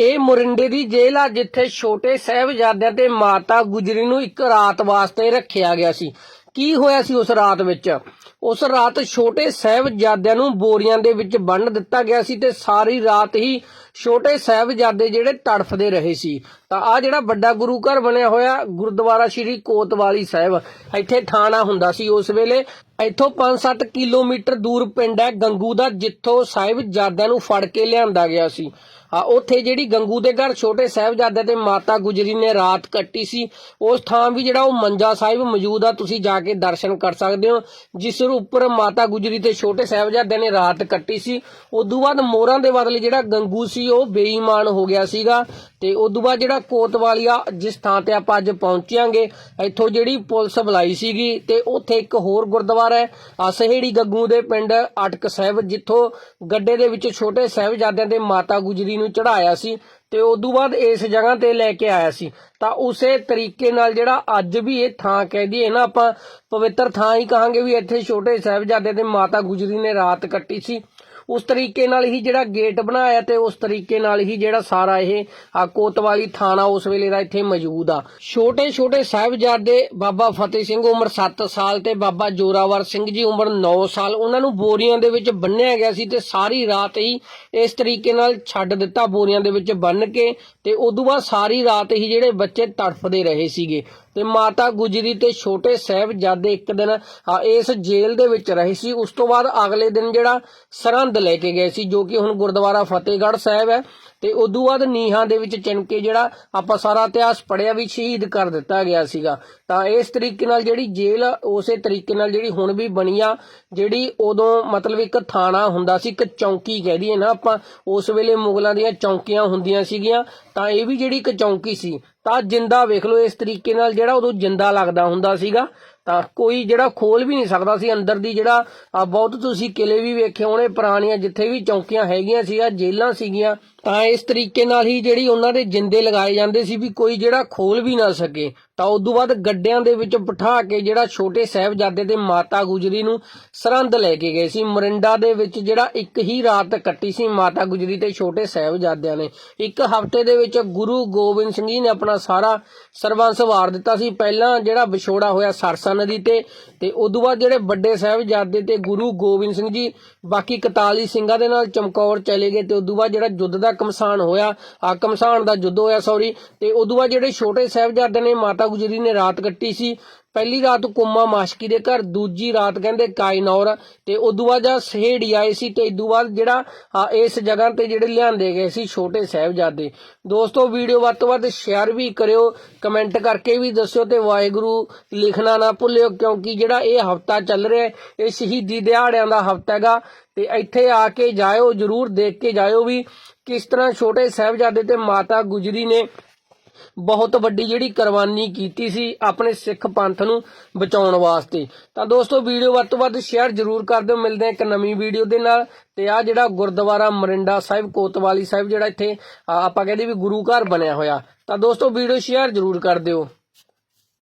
ਇਹ ਮੁਰਿੰਡੇ ਦੀ ਜੇਲ੍ਹ ਆ, ਜਿੱਥੇ ਛੋਟੇ ਸਾਹਿਬਜ਼ਾਦਿਆਂ ਤੇ ਮਾਤਾ ਗੁਜਰੀ ਨੂੰ ਇੱਕ ਰਾਤ ਵਾਸਤੇ ਰੱਖਿਆ ਗਿਆ ਸੀ। ਕੀ ਹੋਇਆ ਸੀ ਉਸ ਰਾਤ ਵਿੱਚ? ਉਸ ਰਾਤ ਛੋਟੇ ਸਾਹਿਬਜ਼ਾਦਿਆਂ ਨੂੰ ਬੋਰੀਆਂ ਦੇ ਵਿੱਚ ਬੰਨ ਦਿੱਤਾ ਗਿਆ ਸੀ ਤੇ ਸਾਰੀ ਰਾਤ ਹੀ ਛੋਟੇ ਸਾਹਿਬਜ਼ਾਦੇ ਜਿਹੜੇ ਤੜਫਦੇ ਰਹੇ ਸੀ। ਤਾਂ ਆ ਜਿਹੜਾ ਵੱਡਾ ਗੁਰੂ ਘਰ ਬਣਿਆ ਹੋਇਆ, ਗੁਰਦੁਆਰਾ ਸ਼੍ਰੀ ਕੋਤਵਾਲੀ ਸਾਹਿਬ, ਇੱਥੇ ਥਾਣਾ ਹੁੰਦਾ ਸੀ। ਉਸ ਵੇਲੇ ਇੱਥੋਂ 5-7 ਕਿਲੋਮੀਟਰ ਦੂਰ ਪਿੰਡ ਹੈ ਗੰਗੂ ਦਾ, ਜਿੱਥੋਂ ਸਾਹਿਬਜ਼ਾਦਿਆਂ ਨੂੰ ਫੜ ਕੇ ਲਿਆਂਦਾ ਗਿਆ ਸੀ। ਆ ਉੱਥੇ ਜਿਹੜੀ ਗੰਗੂ ਦੇ ਘਰ ਛੋਟੇ ਸਾਹਿਬਜ਼ਾਦੇ ਤੇ ਮਾਤਾ ਗੁਜਰੀ ਨੇ ਰਾਤ ਕੱਟੀ ਸੀ, ਉਸ ਥਾਂ ਵੀ ਜਿਹੜਾ ਉਹ ਮੰਜਾ ਸਾਹਿਬ ਮੌਜੂਦ ਆ, ਤੁਸੀਂ ਜਾ ਕੇ ਦਰਸ਼ਨ ਕਰ ਸਕਦੇ ਹੋ, ਜਿਸ ਉੱਪਰ ਮਾਤਾ ਗੁਜਰੀ ਤੇ ਛੋਟੇ ਸਾਹਿਬਜ਼ਾਦੇ ਨੇ ਰਾਤ ਕੱਟੀ ਸੀ। ਉਦੋਂ ਬਾਅਦ ਮੋਹਰਾਂ ਦੇ ਬਦਲੇ ਜਿਹੜਾ ਗੰਗੂ ਸੀ, ਉਹ ਬੇਈਮਾਨ ਹੋ ਗਿਆ ਸੀਗਾ। ਤੇ ਤੋਂ ਬਾਅਦ ਜਿਹੜਾ ਕੋਤਵਾਲੀਆ ਜਿਸ ਥਾਂ ਤੇ ਆਪਾਂ ਅੱਜ ਪਹੁੰਚਾਂਗੇ ਇੱਥੋਂ ਜਿਹੜੀ ਪੁਲਿਸ ਬੁਲਾਈ ਸੀਗੀ ਤੇ ਉੱਥੇ ਇੱਕ ਹੋਰ ਗੁਰਦੁਆਰਾ ਹੈ ਅਸਹੇੜੀ ਗੱਗੂ ਦੇ ਪਿੰਡ ਅਟਕ ਸਾਹਿਬ, ਜਿੱਥੋਂ ਗੱਡੇ ਦੇ ਵਿੱਚ ਛੋਟੇ ਸਾਹਿਬਜ਼ਾਦਿਆਂ ਦੇ ਮਾਤਾ ਗੁਜਰੀ ਨੂੰ ਚੜਾਇਆ ਸੀ ਤੇ ਉਦੋਂ ਬਾਅਦ ਇਸ ਜਗ੍ਹਾ ਤੇ ਲੈ ਕੇ ਆਇਆ ਸੀ। ਤਾਂ ਉਸੇ ਤਰੀਕੇ ਨਾਲ ਜਿਹੜਾ ਅੱਜ ਵੀ ਇਹ ਥਾਂ ਕਹਿ ਦਈਏ ਨਾ, ਆਪਾਂ ਪਵਿੱਤਰ ਥਾਂ ਹੀ ਕਹਾਂਗੇ ਵੀ ਇੱਥੇ ਛੋਟੇ ਸਾਹਿਬਜ਼ਾਦੇ ਤੇ ਮਾਤਾ ਗੁਜਰੀ ਨੇ ਰਾਤ ਕੱਟੀ ਸੀ। ਉਸ ਤਰੀਕੇ ਨਾਲ ਹੀ ਜਿਹੜਾ ਗੇਟ ਬਣਾਇਆ ਤੇ ਉਸ ਤਰੀਕੇ ਨਾਲ ਹੀ ਜਿਹੜਾ ਸਾਰਾ ਇਹ ਕੋਤਵਾਲੀ ਥਾਣਾ ਉਸ ਵੇਲੇ ਦਾ ਇੱਥੇ ਮੌਜੂਦ ਆ। ਛੋਟੇ ਛੋਟੇ ਸਾਹਿਬਜ਼ਾਦੇ ਬਾਬਾ ਫਤਿਹ ਸਿੰਘ ਉਮਰ 7 ਸਾਲ ਤੇ ਬਾਬਾ ਜੋਰਾਵਰ ਸਿੰਘ ਜੀ ਉਮਰ 9 ਸਾਲ, ਉਹਨਾਂ ਨੂੰ ਬੋਰੀਆਂ ਦੇ ਵਿੱਚ ਬੰਨਿਆ ਗਿਆ ਸੀ ਤੇ ਸਾਰੀ ਰਾਤ ਹੀ ਇਸ ਤਰੀਕੇ ਨਾਲ ਛੱਡ ਦਿੱਤਾ ਬੋਰੀਆਂ ਦੇ ਵਿੱਚ ਬੰਨ ਕੇ ਤੇ ਉਦੋਂ ਬਾਅਦ ਸਾਰੀ ਰਾਤ ਹੀ ਜਿਹੜੇ ਬੱਚੇ ਤੜਫਦੇ ਰਹੇ ਸੀਗੇ। ਤੇ ਮਾਤਾ ਗੁਜਰੀ ਤੇ ਛੋਟੇ ਸਾਹਿਬਜ਼ਾਦੇ ਇੱਕ ਦਿਨ ਇਸ ਜੇਲ੍ਹ ਦੇ ਵਿੱਚ ਰਹੇ ਸੀ। ਉਸ ਤੋਂ ਬਾਅਦ ਅਗਲੇ ਦਿਨ ਜਿਹੜਾ ਸਰਹੰਦ ਲੈ ਕੇ ਗਏ ਸੀ, ਜੋ ਕਿ ਹੁਣ ਗੁਰਦੁਆਰਾ ਫਤਿਹਗੜ੍ਹ ਸਾਹਿਬ ਹੈ। ਤੇ ਉਦੋਂ ਬਾਅਦ ਨੀਹਾਂ ਦੇ ਵਿੱਚ ਚਿਣਕੇ ਜਿਹੜਾ ਆਪਾਂ ਸਾਰਾ ਇਤਿਹਾਸ ਪੜਿਆ ਵੀ ਸ਼ਹੀਦ ਕਰ ਦਿੱਤਾ ਗਿਆ ਸੀਗਾ। ਤਾਂ ਇਸ ਤਰੀਕੇ ਨਾਲ ਜਿਹੜੀ ਜੇਲ੍ਹ ਉਸੇ ਤਰੀਕੇ ਨਾਲ ਜਿਹੜੀ ਹੁਣ ਵੀ ਬਣੀ ਆ, ਜਿਹੜੀ ਉਦੋਂ ਮਤਲਬ ਇੱਕ ਥਾਣਾ ਹੁੰਦਾ ਸੀ, ਇੱਕ ਚੌਂਕੀ ਕਹਿ ਦਈਏ ਨਾ ਆਪਾਂ, ਉਸ ਵੇਲੇ ਮੁਗਲਾਂ ਦੀਆਂ ਚੌਂਕੀਆਂ ਹੁੰਦੀਆਂ ਸੀਗੀਆਂ, ਤਾਂ ਇਹ ਵੀ ਜਿਹੜੀ ਇੱਕ ਚੌਂਕੀ ਸੀ, ਤਾਂ ਜਿੰਦਾ ਵੇਖ ਲਓ ਇਸ ਤਰੀਕੇ ਨਾਲ ਜਿਹੜਾ ਉਦੋਂ ਜਿੰਦਾ ਲੱਗਦਾ ਹੁੰਦਾ ਸੀਗਾ। ਤਾਂ ਕੋਈ ਜਿਹੜਾ ਖੋਲ ਵੀ ਨਹੀਂ ਸਕਦਾ ਸੀ। ਅੰਦਰ ਦੀ ਜਿਹੜਾ ਬਹੁਤ ਤੁਸੀਂ ਕਿਲੇ ਵੀ ਵੇਖੇ ਹੋਣੇ, ਪੁਰਾਣੀਆਂ ਜਿੱਥੇ ਵੀ ਚੌਕੀਆਂ ਹੈਗੀਆਂ ਸੀਗਾ ਜੇਲਾਂ ਸੀਗੀਆਂ, ਤਾਂ ਇਸ ਤਰੀਕੇ ਨਾਲ ਹੀ ਜਿਹੜੀ ਉਹਨਾਂ ਦੇ ਜਿੰਦੇ ਲਗਾਏ ਜਾਂਦੇ ਸੀ ਵੀ ਕੋਈ ਜਿਹੜਾ ਖੋਲ ਵੀ ਨਾ ਸਕੇ। ਤਾਂ ਉਦੋਂ ਬਾਅਦ ਗੱਡਿਆਂ ਦੇ ਵਿੱਚ ਬਿਠਾ ਕੇ ਜਿਹੜਾ ਛੋਟੇ ਸਾਹਿਬਜ਼ਾਦੇ ਤੇ ਮਾਤਾ ਗੁਜਰੀ ਨੂੰ ਸਰਹੰਦ ਲੈ ਕੇ ਗਏ ਸੀ। ਮਰਿੰਡਾ ਦੇ ਵਿੱਚ ਜਿਹੜਾ ਇੱਕ ਹੀ ਰਾਤ ਕੱਟੀ ਸੀ ਮਾਤਾ ਗੁਜਰੀ ਤੇ ਛੋਟੇ ਸਾਹਿਬਜ਼ਾਦਿਆਂ ਨੇ। ਇੱਕ ਹਫ਼ਤੇ ਦੇ ਵਿੱਚ ਗੁਰੂ ਗੋਬਿੰਦ ਸਿੰਘ ਜੀ ਨੇ ਆਪਣਾ ਸਾਰਾ ਸਰਬੰਸ ਵਾਰ ਦਿੱਤਾ ਸੀ। ਪਹਿਲਾਂ ਜਿਹੜਾ ਵਿਛੋੜਾ ਹੋਇਆ ਸਰਸਾ ਨਦੀ ਤੇ ਤੇ ਉਦੋਂ ਬਾਅਦ ਜਿਹੜੇ ਵੱਡੇ ਸਾਹਿਬਜ਼ਾਦੇ ਤੇ ਗੁਰੂ ਗੋਬਿੰਦ ਸਿੰਘ ਜੀ, ਬਾਕੀ 41 ਸਿੰਘਾਂ ਦੇ ਨਾਲ ਚਮਕੌਰ ਚਲੇ ਗਏ ਤੇ ਉਦੋਂ ਬਾਅਦ ਜਿਹੜਾ ਯੁੱਧ ਦਾ ਕਮਸਾਨ ਹੋਇਆ ਆ ਕਮਸਾਨ ਦਾ ਯੁੱਧ ਹੋਇਆ ਸੌਰੀ ਤੇ ਉਦੋਂ ਬਾਅਦ ਜਿਹੜੇ ਛੋਟੇ ਸਾਹਿਬਜ਼ਾਦੇ ਨੇ ਮਾਤਾ ਗੁਜਰੀ ਨੇ ਰਾਤ ਕੱਟੀ ਸੀ। ਪਹਿਲੀ ਰਾਤ ਕੁੰਮਾ ਮਾਸ਼ਕੀ ਦੇ ਘਰ ਦੂਜੀ ਰਾਤ ਕਹਿੰਦੇ ਕਾਇਨੌਰ। ਤੇ ਉਦੋਂ ਬਾਅਦ ਜਦ ਸਹੇੜੀ ਆਏ ਸੀ ਤੇ ਉਦੋਂ ਬਾਅਦ ਜਿਹੜਾ ਇਸ ਜਗ੍ਹਾ ਤੇ ਜਿਹੜੇ ਲਿਆਂਦੇ ਗਏ ਸੀ ਛੋਟੇ ਸਾਹਿਬਜ਼ਾਦੇ। ਦੋਸਤੋ ਵੀਡੀਓ ਵੱਧ ਤੋਂ ਵੱਧ ਸ਼ੇਅਰ ਵੀ ਕਰਿਓ ਕਮੈਂਟ ਕਰਕੇ ਵੀ ਦੱਸਿਓ ਤੇ ਵਾਹਿਗੁਰੂ ਲਿਖਣਾ ਨਾ ਭੁੱਲਿਓ ਕਿਉਂਕਿ ਜਿਹੜਾ ਇਹ ਹਫਤਾ ਚੱਲ ਰਿਹਾ ਹੈ, ਇਹ ਸ਼ਹੀਦੀ ਦਿਹਾੜਿਆਂ ਦਾ ਹਫਤਾ ਹੈਗਾ। ਤੇ ਇੱਥੇ ਆ ਕੇ ਜਾਇਓ ਜਰੂਰ ਦੇਖ ਕੇ ਜਾਇਓ ਵੀ ਕਿਸ ਤਰ੍ਹਾਂ ਛੋਟੇ ਸਾਹਿਬਜ਼ਾਦੇ ਤੇ ਮਾਤਾ ਗੁਜਰੀ ਨੇ ਬਹੁਤ ਵੱਡੀ ਜਿਹੜੀ ਕੁਰਬਾਨੀ ਕੀਤੀ ਸੀ ਆਪਣੇ ਸਿੱਖ ਪੰਥ ਨੂੰ ਬਚਾਉਣ ਵਾਸਤੇ। ਤਾਂ ਦੋਸਤੋ, ਵੀਡੀਓ ਵੱਧ ਤੋਂ ਵੱਧ ਸ਼ੇਅਰ ਜ਼ਰੂਰ ਕਰ ਦਿਓ। ਮਿਲਦੇ ਹਾਂ ਇੱਕ ਨਵੀਂ ਵੀਡੀਓ ਦੇ ਨਾਲ। ਤੇ ਆ ਜਿਹੜਾ ਗੁਰਦੁਆਰਾ ਮਰਿੰਡਾ ਸਾਹਿਬ, ਕੋਤਵਾਲੀ ਸਾਹਿਬ ਜਿਹੜਾ ਇੱਥੇ ਆਪਾਂ ਕਹਿੰਦੇ ਵੀ ਗੁਰੂ ਘਰ ਬਣਿਆ ਹੋਇਆ। ਤਾਂ ਦੋਸਤੋ, ਵੀਡੀਓ ਸ਼ੇਅਰ ਜ਼ਰੂਰ ਕਰ ਦਿਓ।